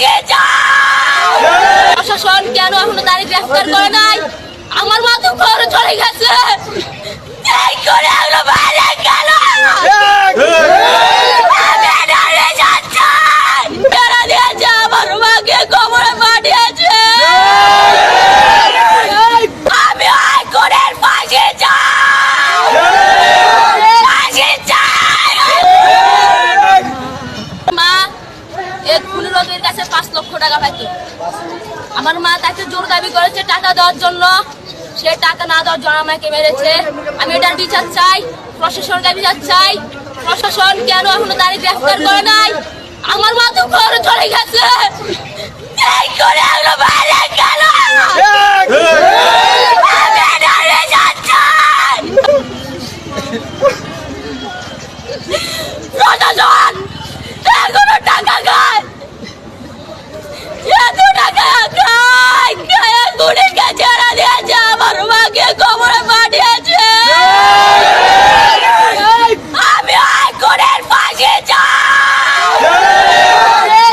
ফাঁসি চাই প্রশাসন কেন এখনও তারিখ গ্রেফতার করে নাই? আমার মা তো ঘরে চলে গেছে। পাঁচ লক্ষ টাকা পাইতো। আমার মা তাকে জোর দাবি করেছে টাকা দেওয়ার জন্য। সে টাকা না দেওয়ার জন্য আমাকে মেরেছে। আমি এটার বিচার চাই প্রশাসনকে বিচার চাই। প্রশাসন কেন এখনও তারিখ গ্রেফতার করে নাই? আমার মা তো ঘরে চলে গেছে। এই করে এগুলো বাইরে গেল আমি যাচ্ছি। আমার মাকে কবরে পাঠিয়েছে। আমি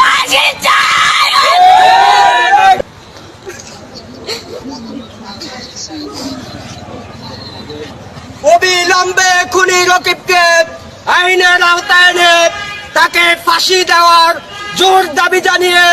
ফাঁসি চাই। অবিলম্বে খুনি রকিবকে আইনের আওতায় এনে তাকে ফাঁসি দেওয়ার জোর দাবি জানিয়ে